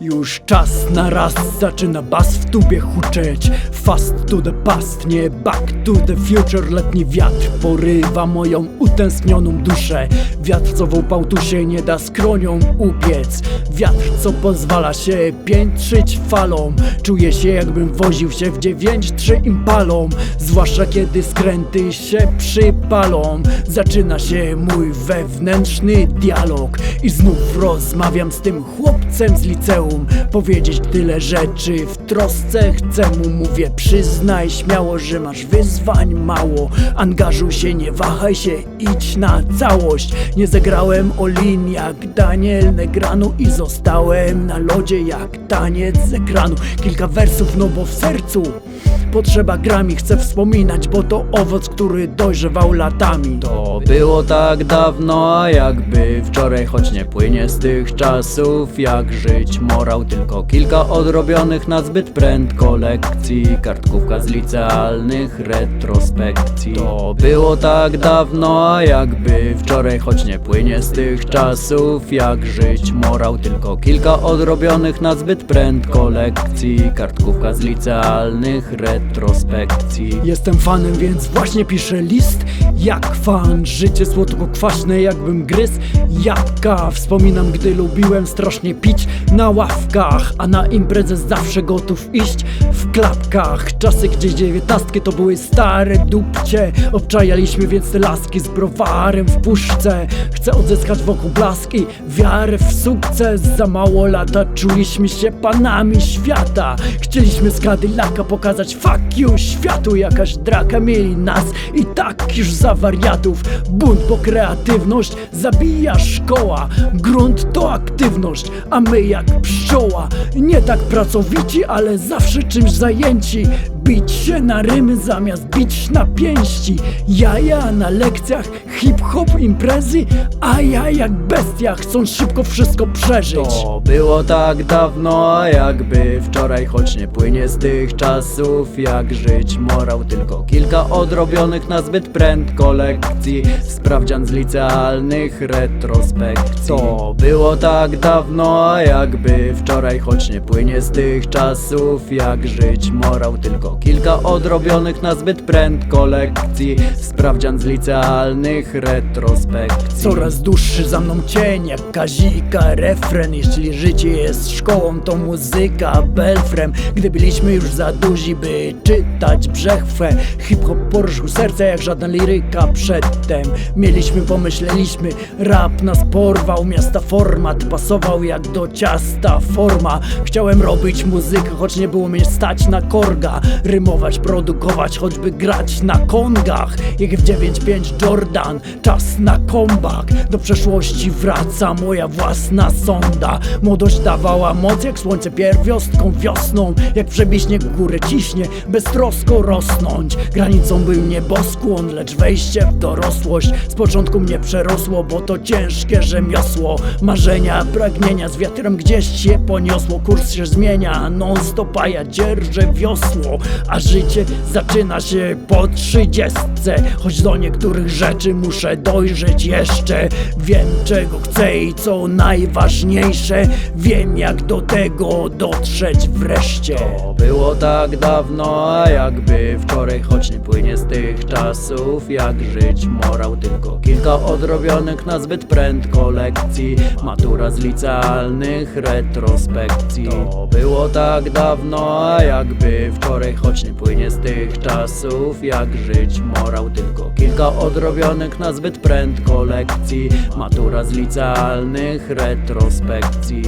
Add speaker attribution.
Speaker 1: Już czas na raz zaczyna bas w tubie huczeć. Fast to the past, nie back to the future. Letni wiatr porywa moją utęsknioną duszę. Wiatr co w tu się nie da skronią upiec. Wiatr co pozwala się piętrzyć falą. Czuję się jakbym woził się w 9-3 impalą. Zwłaszcza kiedy skręty się przypalą. Zaczyna się mój wewnętrzny dialog. I znów rozmawiam z tym chłopcem z liceum Powiedzieć tyle rzeczy w trosce chcę mu Mówię przyznaj śmiało, że masz wyzwań mało. Angażuj się, nie wahaj się, idź na całość. Nie zagrałem Olin jak Daniel Negranu I zostałem na lodzie jak taniec z ekranu. Kilka wersów, no bo w sercu Potrzeba grami, chcę wspominać, bo to owoc, który dojrzewał latami.
Speaker 2: To było tak dawno, a jakby wczoraj, choć nie płynie z tych czasów Jak żyć morał, tylko kilka odrobionych na zbyt prędko lekcji Kartkówka z licealnych retrospekcji. To było tak dawno, a jakby wczoraj, choć nie płynie z tych czasów. Jak żyć morał, tylko kilka odrobionych na zbyt prędko lekcji Kartkówka z licealnych retrospekcji.
Speaker 1: Jestem fanem, więc właśnie piszę list. Jak fan, życie słodko-kwaśne jakbym gryzł. Jabłka Wspominam, gdy lubiłem strasznie pić. Na ławkach A na imprezę zawsze gotów iść w klapkach. Czasy, gdzie dziewiętnastki to były stare dupcie. Obczajaliśmy więc te laski z browarem w puszce. Chcę odzyskać wokół blaski, wiarę w sukces. Za mało lata czuliśmy się panami świata. Chcieliśmy z Cadillaca pokazać fuck you światu Jakaś draka mieli nas. I tak już za wariatów Bunt po kreatywność zabija szkoła. Grunt to aktywność, a my jak pszczoła Nie tak pracowici, ale zawsze czymś zajęci Bić się na rymy zamiast bić na pięści. Jaja na lekcjach, hip-hop imprezy A ja jak bestia chcąc szybko wszystko przeżyć.
Speaker 2: To było tak dawno, a jakby wczoraj, choć nie płynie z tych czasów Jak żyć morał, tylko kilka odrobionych na zbyt prędko lekcji Sprawdzian z licealnych retrospekcji. To było tak dawno, a jakby wczoraj, choć nie płynie z tych czasów Jak żyć morał, tylko kilka odrobionych na zbyt prędko lekcji. Sprawdzian z licealnych retrospekcji.
Speaker 1: Coraz dłuższy za mną cień jak Kazika refren. Jeśli życie jest szkołą to muzyka belfrem. Gdy byliśmy już za duzi by czytać brzechwę. Hip-hop poruszył serce jak żadna liryka przedtem. Mieliśmy, pomyśleliśmy, rap nas porwał Miasta format pasował jak do ciasta forma. Chciałem robić muzykę, choć nie było mnie stać na korga Rymować, produkować, choćby grać na kongach. Jak w 9-5 Jordan, czas na comeback. Do przeszłości wraca moja własna sonda. Młodość dawała moc jak słońce pierwiostką wiosną. Jak przebiśnie górę ciśnie, beztrosko rosnąć. Granicą był nieboskłon, lecz wejście w dorosłość. Z początku mnie przerosło, bo to ciężkie rzemiosło. Marzenia, pragnienia z wiatrem gdzieś się poniosło. Kurs się zmienia, non stop, a ja dzierżę wiosło A życie zaczyna się po trzydziestce. Choć do niektórych rzeczy muszę dojrzeć jeszcze. Wiem czego chcę i co najważniejsze. Wiem jak do tego dotrzeć wreszcie.
Speaker 2: To było tak dawno, a jakby wczoraj, choć nie płynie z tych czasów Jak żyć morał, tylko kilka odrobionych na zbyt prędko lekcji. Matura z licealnych retrospekcji. To było tak dawno, a jakby wczoraj, choć nie płynie z tych czasów Jak żyć morał, tylko kilka odrobionych na zbyt prędko lekcji. Matura z licealnych retrospekcji